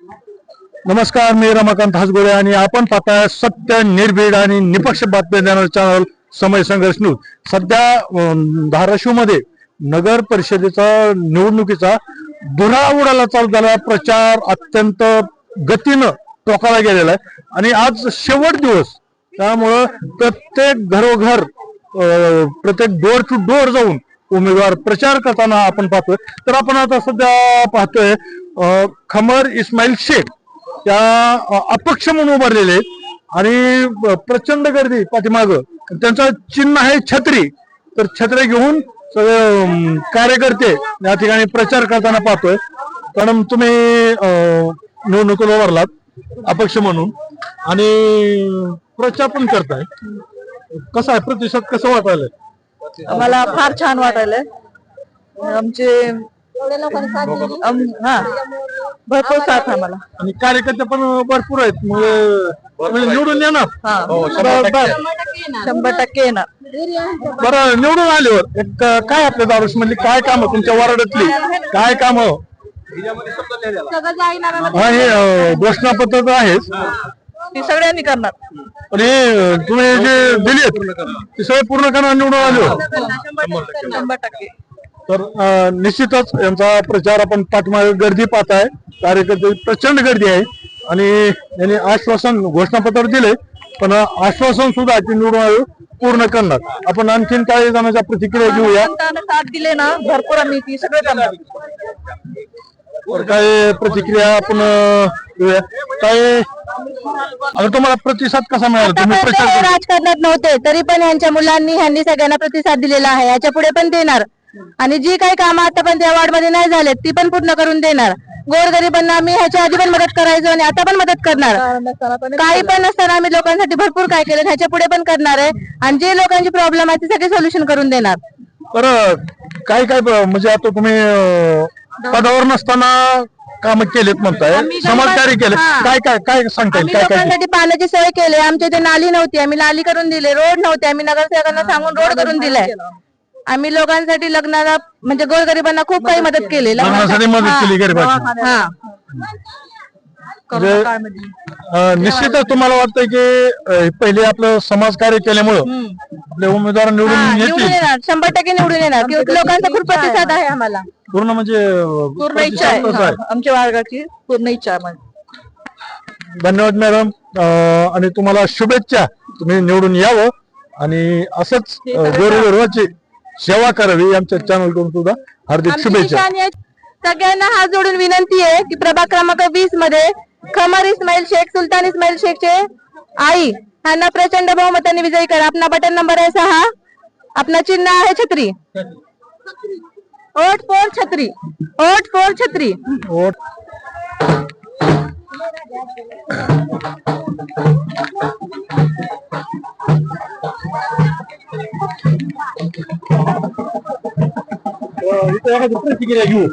नमस्कार मी रमाकांत हासगोळे आणि आपण पाहताय सत्य निर्भीड आणि निपक्ष बातम्या देणारं चॅनल समय संघर्ष न्यूज सध्या धाराशिवमध्ये नगर परिषदेचा निवडणुकीचा धुरा उडाला चालू झाला प्रचार अत्यंत गतीनं टोकाला गेलेला आहे. आणि आज शेवट दिवस. त्यामुळं प्रत्येक घरोघर अं, प्रत्येक डोर टू डोर जाऊन उमेदवार प्रचार करताना आपण पाहतोय. तर आपण आता सध्या पाहतोय खमर इस्माईल शेख त्या अपक्ष म्हणून उभारलेले आहेत. आणि प्रचंड गर्दी पाठीमाग. त्यांचं चिन्ह आहे छत्री. तर छत्री घेऊन सगळे कार्यकर्ते या ठिकाणी प्रचार करताना पाहतोय. कारण तुम्ही निवडणुकीला उभारलात अपक्ष म्हणून. आणि प्रचार पण करताय. कसा आहे? प्रतिसाद कसं वाटायला आम्हाला फार छान वाटायलंय. आमचे आम- हा भरपूर साथ आम्हाला. आणि कार्यकर्ते पण भरपूर आहेत. मग तुम्ही निवडून येणार. हा. बरं, बरं. शंभर टक्के. येणार. बरं निवडून आल्यावर एक काय आपल्या दारुस मधली काय काम तुमच्या वार्डातली? काय काम? हा हे अं, घोषणापत्र तर आहेच. ती सगळ्यांनी करणार. पण हे अं, तुम्ही जे दिलेत ते सगळे पूर्ण करणार निवडून आल्यावर? शंभर टक्के. तर निश्चितच यांचा प्रचार आपण पाठीमागे गर्दी पाहताय कार्यकर्ते प्रचंड गर्दी आहे. आणि यांनी आश्वासन घोषणापत्र दिले पण आश्वासन सुद्धा ते निवडून आयोग पूर्ण करणार. आपण आणखीन काही जणांच्या प्रतिक्रिया घेऊया. साथ दिले ना भरपूर आम्ही ती सगळे काय प्रतिक्रिया आपण घेऊया. काय आता तुम्हाला प्रतिसाद कसा मिळाला? तुम्ही प्रचार. राजकारणात नव्हते तरी पण यांच्या मुलांनी ह्यांनी सगळ्यांना प्रतिसाद दिलेला आहे. याच्यापुढे पण देणार. आणि जी काही कामं आतापर्यंत या वार्डमध्ये नाही झालेत ती पण पूर्ण करून देणार. गोरगरिबांना आम्ही ह्याच्या आधी पण मदत करायचो आणि आता पण मदत करणार. काही पण नसताना आम्ही लोकांसाठी भरपूर काय केलं ह्याच्या पुढे पण करणार आहे. आणि जे लोकांची प्रॉब्लेम आहे ते सगळे सोल्युशन करून देणार. बरं काय काय म्हणजे आता तुम्ही पदावर नसताना काम केलेत म्हणताय. समाजकार्य केले. काय काय काय सांगता येईल? लोकांसाठी पाण्याची सोय केली. आमच्या इथे नाली नव्हती. आम्ही नाली करून दिले. रोड नव्हते. आम्ही नगरसेवकांना सांगून रोड करून दिलाय. आम्ही लोकांसाठी लग्नाला म्हणजे गोरगरिबांना खूप काही मदत केली. लग्नासाठी मदत केली गरिबांची. हा. म्हणजे, अं, निश्चितच तुम्हाला वाटतंय की अं, पहिले आपलं समाजकार्य केल्यामुळं आपले उमेदवार हा, निवडून निवडून येतील येणार. शंभर टक्के निवडून येणार. किंवा लोकांचा खूप प्रतिसाद आहे आम्हाला. पूर्ण म्हणजे अं, पूर्ण इच्छा आहे. हा. आमच्या वर्गाची पूर्ण इच्छा आहे आम्हाला. धन्यवाद मॅडम. अं, आणि तुम्हाला शुभेच्छा. तुम्ही निवडून यावं. आणि असंच गोरगरिबाची सेवा करावी आमच्या चॅनलकडून सुद्धा. हार्दिक शुभेच्छा. सगळ्यांना हात जोडून विनंती आहे की प्रभाग क्रमांक वीसमध्ये खमर इस्माईल शेख सुलतान इस्माईल शेखचे आई ह्यांना प्रचंड बहुमताने विजयी करा. आपला बटन नंबर आहे सहा. आपला चिन्ह आहे छत्री. ओट फोर छत्री. ओट फोर छत्री. वोट अं, इथं एखादी प्रतिक्रिया घेऊ